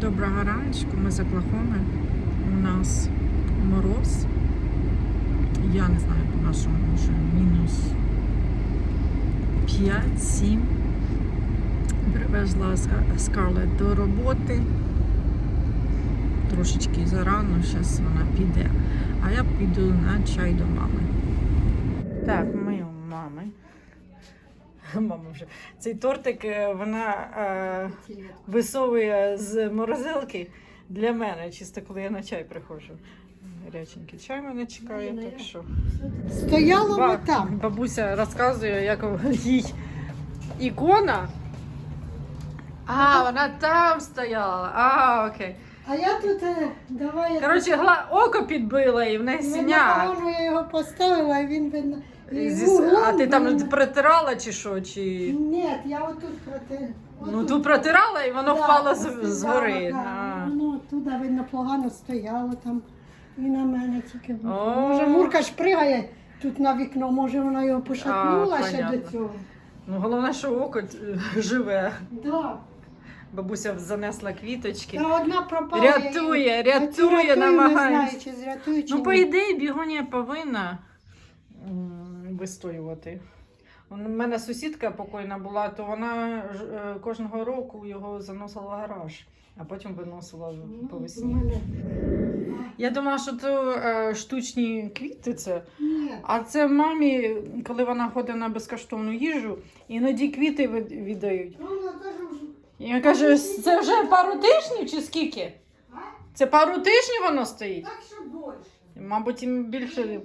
Доброго раночку, ми з Оклахоми. У нас мороз. Я не знаю, по-нашому може мінус 5-7. Привезла Ска- Скарлет до роботи. Трошечки зарано, зараз вона піде. А я піду на чай до мами. Так. Мама вже. Цей тортик е, вона е, висовує з морозилки для мене, чисто коли я на чай приходжу. Гаряченький чай мене чекає, ну так що. Стояло Ба- ми там. Бабуся розказує, як їй ікона. А, вона там стояла. А, окей. А я тут е, давай. я Коротше, гла... око підбила і в неї тут- синяк. Напевно, я його поставила, і він видно. і Зі- А ти там протирала чи що? Чи... Ні, я отут проти. Ну отут. тут протирала і воно Да, впало з, згори. да. А. Воно туди, видно, погано стояло там. І на мене тільки. було. О. Може, Мурка ж пригає тут на вікно, може вона його пошатнула А, ще до цього. Ну головне, що око е, живе. Да. Бабуся занесла квіточки. Та одна пропала. Рятує, я її- рятує, Рятую, намагається. Не знаю, чи зрятую, чи Ну, ні. по ідеї, бігонія повинна м, вистоювати. У мене сусідка покойна була, то вона е, кожного року його заносила в гараж, а потім виносила Ну, по весні. Я думала, що то е, штучні квіти це. А це мамі, коли вона ходить на безкоштовну їжу, іноді квіти віддають. Ну, я кажу, І я кажу, це вже пару тижнів чи скільки? Це пару тижнів воно стоїть? Так що більше. Мабуть, і більше,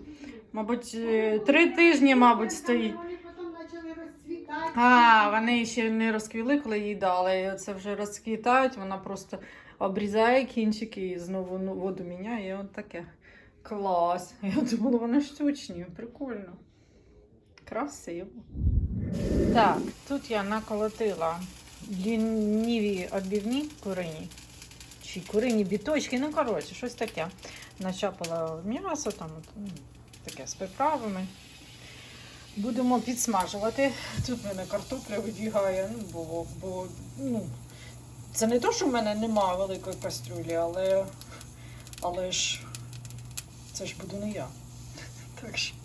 мабуть, е, три тижні, мабуть, стоїть. А, вони ще не розквіли, коли їй дали. Це вже розквітають, вона просто обрізає кінчики і знову ну, воду міняє. І от таке. Клас. Я думала, вони штучні. Прикольно. Красиво. Так, тут я наколотила лініві обівні курині. Чи курині біточки, ну коротше, щось таке. Начапала м'ясо, там ну, таке з приправами. Будемо підсмажувати. Тут в мене картопля вибігає, ну, бо, бо ну, це не то, що в мене немає великої кастрюлі, але, але ж це ж буду не я. Так що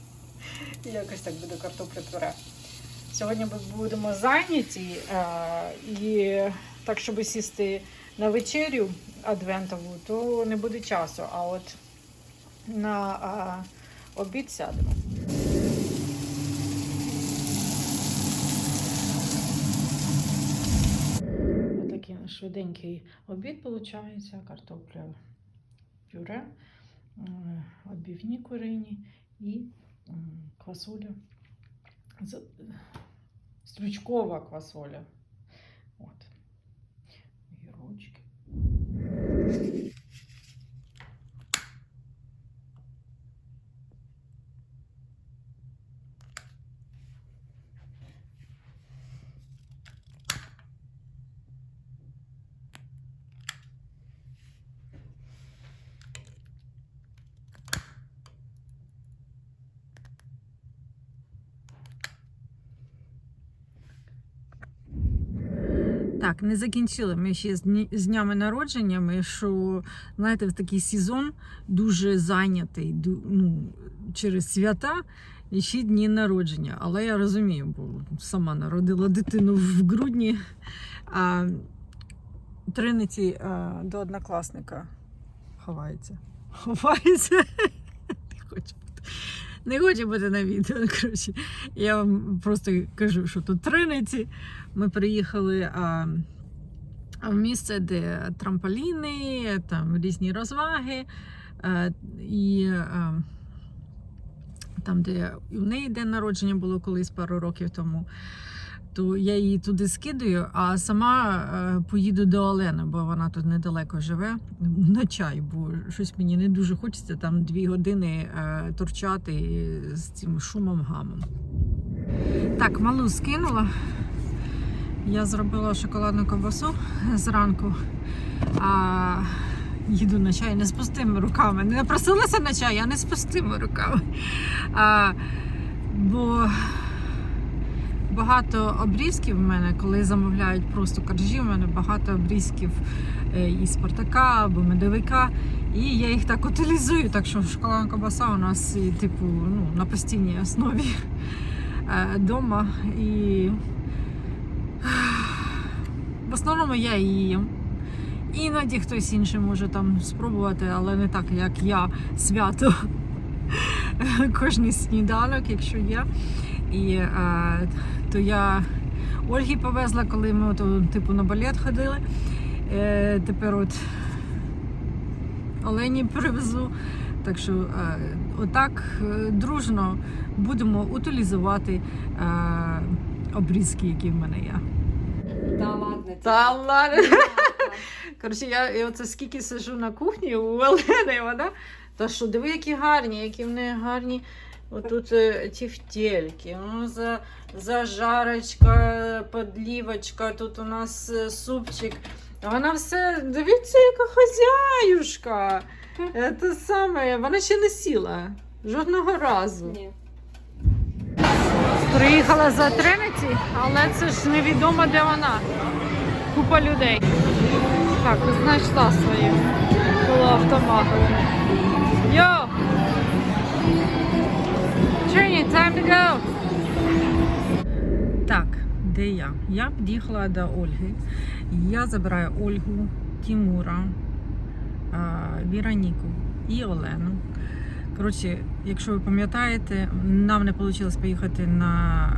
якось так буде картопля пюре. Сьогодні ми будемо зайняті е, і так, щоб сісти на вечерю адвентову, то не буде часу. А от на е, обід сядемо. Отакий швиденький обід виходить, картопля пюре, обівні курині і квасоля. Стручкова квасоля. От. Гірочки. Так, не закінчили ми ще з, днями народженнями, що, знаєте, в такий сезон дуже зайнятий ну, через свята і ще дні народження. Але я розумію, бо сама народила дитину в грудні. А Триниці а, до однокласника ховається. Ховається. Не хоче бути. Не хоче бути на відео. Коротше, я вам просто кажу, що тут триниці. Ми приїхали а, в місце, де трамполіни, там різні розваги. А, і а, там, де у неї день народження було колись пару років тому. То я її туди скидаю, а сама е, поїду до Олени, бо вона тут недалеко живе на чай, бо щось мені не дуже хочеться там дві години е, торчати з цим шумом гамом. Так, малу скинула. Я зробила шоколадну ковбасу зранку. А їду на чай не з пустими руками. Не напросилася на чай, а не з пустими руками. А, бо, багато обрізків в мене, коли замовляють просто коржі, в мене багато обрізків е, і Спартака або медовика. І я їх так утилізую, так що шоколадна кобаса у нас і, типу ну, на постійній основі вдома. І в основному я її їм. Іноді хтось інший може там спробувати, але не так, як я свято кожний сніданок, якщо є. І е, то я Ольгі повезла, коли ми от, типу на балет ходили. Е, тепер от Олені привезу. Так що е, отак е, дружно будемо утилізувати е, обрізки, які в мене є. Да ладно. Та ладно. Коротше, я і оце скільки сижу на кухні у Олени, вона. Та що, диви, які гарні, які в неї гарні. Отут е, тефтельки, ну, за, зажарочка, подлівочка, тут у нас е, супчик. Вона все, дивіться, яка хазяюшка. Е, Те саме, вона ще не сіла. Жодного разу. Ні. Приїхала за Тринеті, але це ж невідомо, де вона. Купа людей. Так, знайшла свою коло автомату. Йо! Trini, time to go! Так, де я? Я під'їхала до Ольги. Я забираю Ольгу, Тімура, Віроніку і Олену. Коротше, якщо ви пам'ятаєте, нам не вийшло поїхати на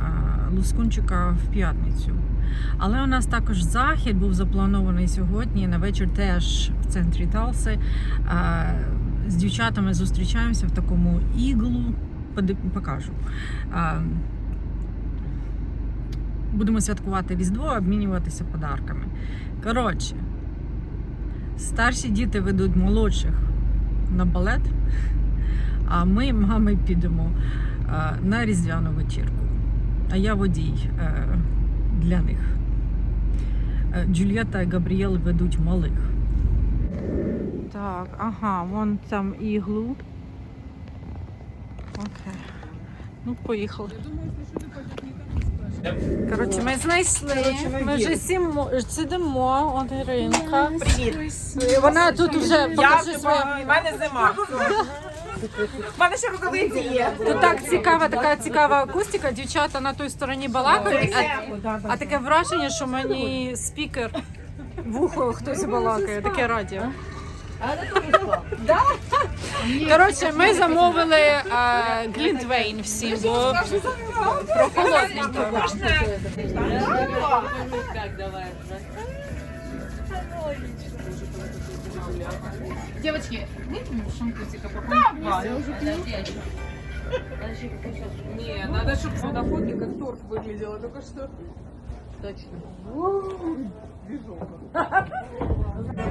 Лускунчика в п'ятницю. Але у нас також захід був запланований сьогодні на вечір теж в центрі Талси. З дівчатами зустрічаємося в такому іглу. Покажу. Будемо святкувати Різдво, обмінюватися подарками. Коротше, старші діти ведуть молодших на балет. А ми, мами, підемо на різдвяну вечірку. А я водій е, для них. Е, Джульєта і Габріел ведуть малих. Так, ага, вон там іглу. Окей. Ну, поїхали. Коротше, ми знайшли. Ми вже сімо, сидимо, от Іринка. Привіт. Вона тут вже Я покажи своє. в мене зима. В мене ще рукавиці є. Тут так цікава, така цікава акустика. Дівчата на той стороні балакають, а, а таке враження, що мені спікер в ухо хтось балакає, таке радіо. Коротше, ми замовили Глінтвейн всім, бо прохолодненько. Девочки, выпьем шампусика Не, надо, чтобы на фотке как торт выглядело. Только что.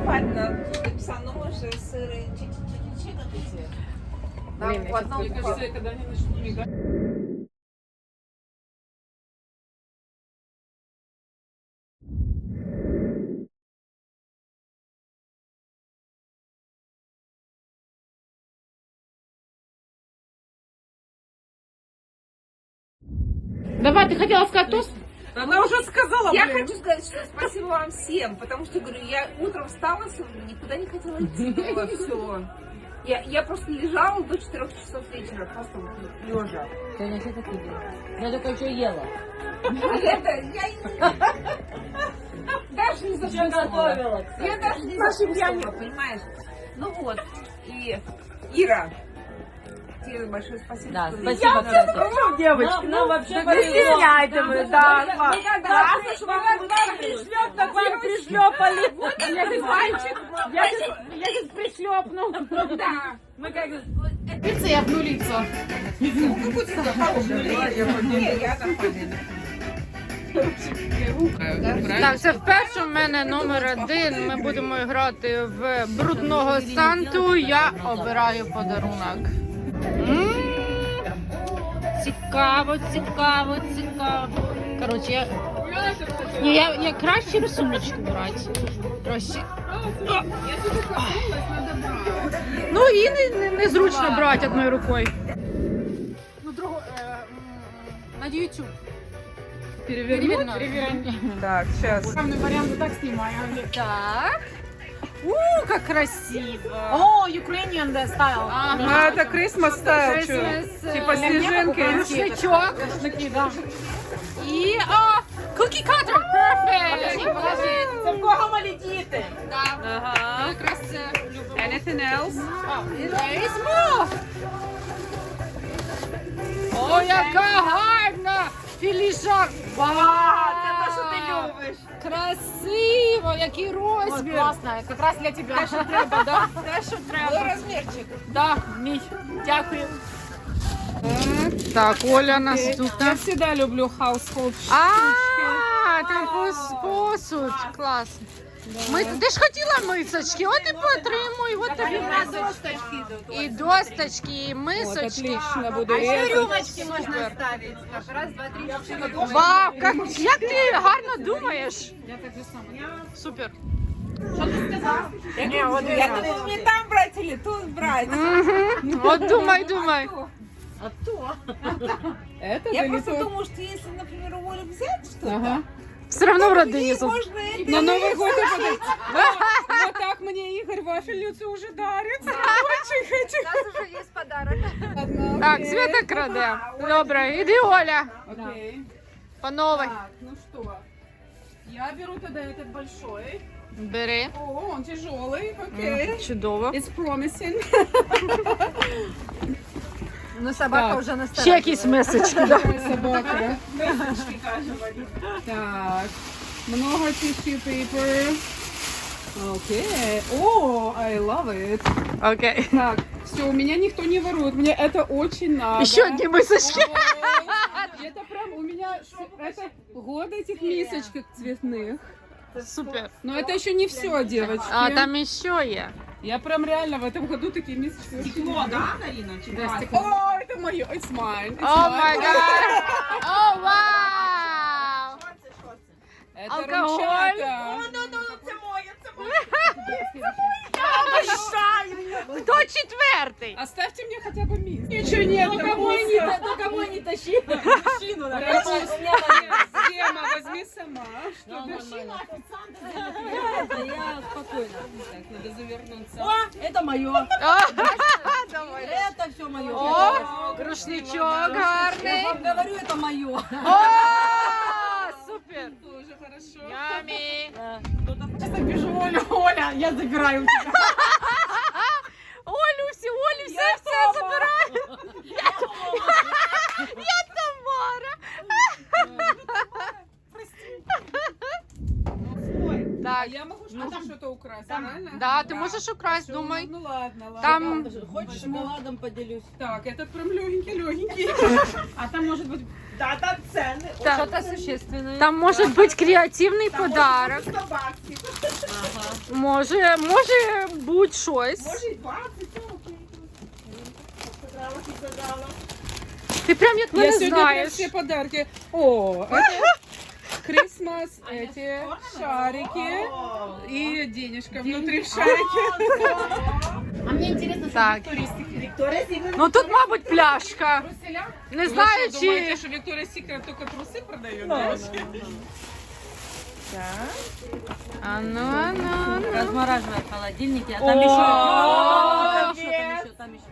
Понятно. Написано, что сыры чи-чи-чи-чи вот эти. Нам в одном Мне кажется, когда они начнут мигать. Давай, ты хотела сказать тост? Она уже сказала, Я блин. хочу сказать, что спасибо вам всем, потому что, говорю, я утром встала сегодня, никуда не хотела идти, было все. Я, я просто лежала до 4 часов вечера, просто вот лежа. Я только что ела. А это, я даже не закусывала. Я даже не закусывала, понимаешь? Ну вот, и Ира, тебе большое спасибо. Да, спасибо, я кстати. девочки. Нам, нам вообще Не повезло. стесняйте вы, да. Классно, что вам пришлеп, так вам пришлепали. Я без мальчик. Я я пришлепну. Да. Мы как я обну лицо. Ну, будь Не, я нормально. Так, це вперше в мене номер один. Ми будемо грати в брудного Санту. Я обираю подарунок. Цікаво, цікаво, цікаво. Коротше, я, Ні, я, я краще сумочку брати. Краще. Ну і не, не, незручно брати одною рукою. Ну, другу, е, м, на YouTube. перевернуть? Так, сейчас. Так. У, как красиво. О, Ukrainian style. Ну, это Christmas style, чё? Christmas, Типа э, снежинки. Рушничок. Рушники, да. И а, cookie cutter. Perfect. Це в кого малі діти? Ага. Якраз це любимо. Anything else? There is more. О, яка гарна філіжак. Вау! Що ти любиш. Красиво, який розмір. класно, якраз для тебе. Те, що треба, да? Те, що треба. размерчик. Да, мій. Дякую. Так, Оля наступна. Я всегда люблю household А, там пос- посуд. Клас. Ми, ти ж хотіла мисочки, от і потримуй, от тобі мисочки. І досточки, і мисочки. Отлично, буду резать. рюмочки можна ставити. Раз, два, три, чотири. Вау, як, як ти гарно думаєш. Я так же само. Супер. Я говорю, не там брать или тут брать? Мгм. От думай, думай. Это Я просто думаю, что если, например, у Оли взять что-то, Ага. Все одно в родині. ей зо- можно это На Новый год и подарить. Вот так мне Игорь вафельницу уже дарит. Очень хочу. Так, Свята краде. Добре, іди, Оля. Окей. По новой. Так, ну что. Я беру тогда этот большой. Бери. О, он тяжелый. Окей. Чудово. It's promising. Ну, собака вже не Ще якісь месочки, да. Ой, собака. Так, много tissue paper. Окей. О, I love it. Окей. Так, все, у меня никто не ворует. Мне это очень надо. Ще одні мисочки. Ой, Это прям у меня это год этих мисочек цветных. Супер. Но это еще не все, девочки. А там ще є. Я прям реально в этом году такие месячные. Стекло, да, Нарина? Да, стекло. О, это мое, it's mine. It's О май гад! О, вау! Шорти, шорти. Это Алкоголь. ручата. О, ну, ну, ну, это мое, это мое. Це моє. румчата. Хто четвертий? Оставьте мне хотя бы мисс. Ничего нет. Домой не, Кого не тащи? Мужчину, Зема, возьми сама. Что ты? Я спокойно. Так, надо завернуться. Это мое. Это все мое. О, рушничок Я гарний. вам говорю, это мое. О, супер. Тоже хорошо. Ямі. Олю, всі, Олю, все, все забираю. Я Тамара. А Так, я могу что-то что-то украсть, правильно? да, ти можеш украсть, Всё, думай. Ну ладно, ладно. Там Хочешь, шоколадом поделюсь? Так, этот прям легенький, легенький. А там может быть... Да, там цены. Та- Что-то существенное. Там може бути креативний подарок. 100 баксів. Може, може бути щось. Може і 20, ну окей. Ти прям як Я мене сегодня прям знаєш. все подарки. О, это Крисмас, эти шарики и денежка внутри в шарике. А мені цікаво, Так. що Вікторія Ну тут, мабуть, пляшка. Не знаю, чи... думаєте, що Вікторія Сікрет тільки труси продає? девочки? Так. А ну, а ну, а ну. Размораживает в а там еще... Там еще, там еще,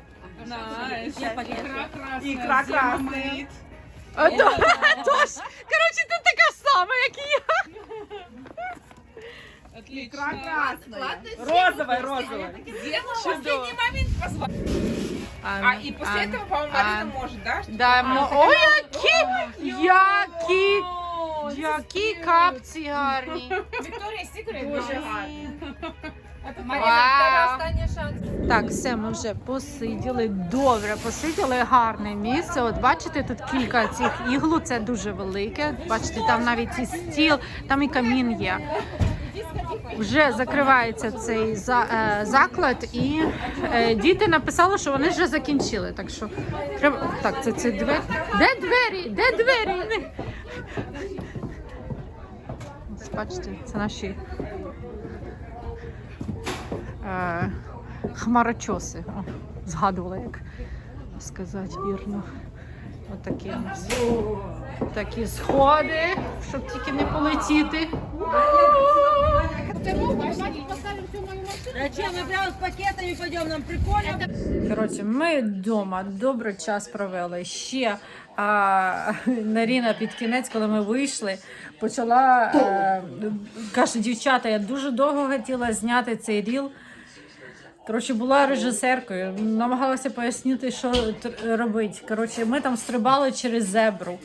там еще. Икра красная. Икра красная. Это, а э, Тош, сама, як і я. Отлично. Розовая, розовая. Чудово. А, и после этого, по-моему, Марина может, да? Да, мо... О, які, які, які капці гарні. Виктория Секрет дуже гарно. Вау. Так, все, ми вже посиділи, добре посиділи, гарне місце. От бачите, тут кілька цих іглу, це дуже велике. Бачите, там навіть і стіл, там і камін є. Вже закривається цей за, е, заклад, і е, діти написали, що вони вже закінчили. Так що треба. Так, це, це двері. Де двері? Де двері? Бачите, це наші е, хмарочоси. О, згадувала, як сказати вірно. Отакі, такі сходи, щоб тільки не полетіти. Зачем мы прямо с пакетами пойдем? Нам прикольно. Коротше, ми вдома добре час провели. Ще а, Наріна під кінець, коли ми вийшли, почала е, каже, дівчата, я дуже довго хотіла зняти цей ріл. Коротше, була режисеркою, намагалася пояснити, що робити. Коротше, ми там стрибали через зебру.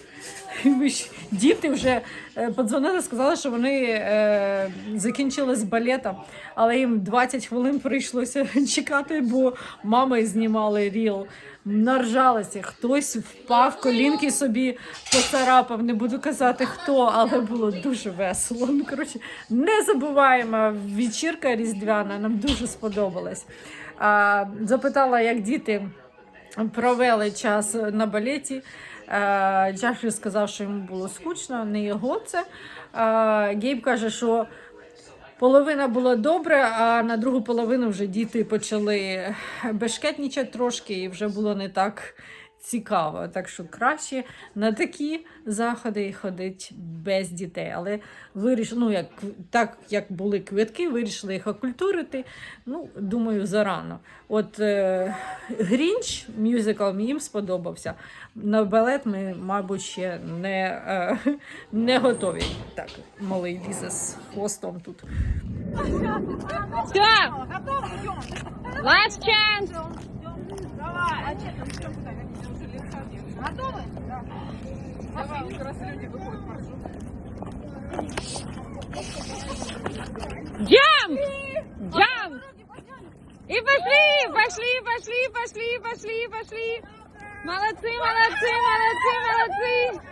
Діти вже е, подзвонили, сказали, що вони е, закінчили балетом, але їм 20 хвилин прийшлося чекати, бо мами знімали ріл. Наржалися, хтось впав, колінки собі поцарапав, не буду казати хто, але було дуже весело. Ну, коротше, не забуваємо вечірка різдвяна, нам дуже сподобалась. А, запитала, як діти провели час на балеті. Е, Джафрі сказав, що йому було скучно, не його це. Е, Гейб каже, що половина була добре, а на другу половину вже діти почали бешкетнічати трошки, і вже було не так цікаво. Так що краще на такі заходи ходити без дітей. Але вирішили, ну як так як були квитки, вирішили їх окультурити. Ну, думаю, зарано. От е, Грінч мюзикл їм сподобався. На балет ми, мабуть, ще не, е, не готові. Так, малий лізе з хвостом тут. Last chance! Jump! Jump! И пошли, пошли, пошли, пошли, пошли, пошли. Молодцы, молодцы, молодцы, молодцы.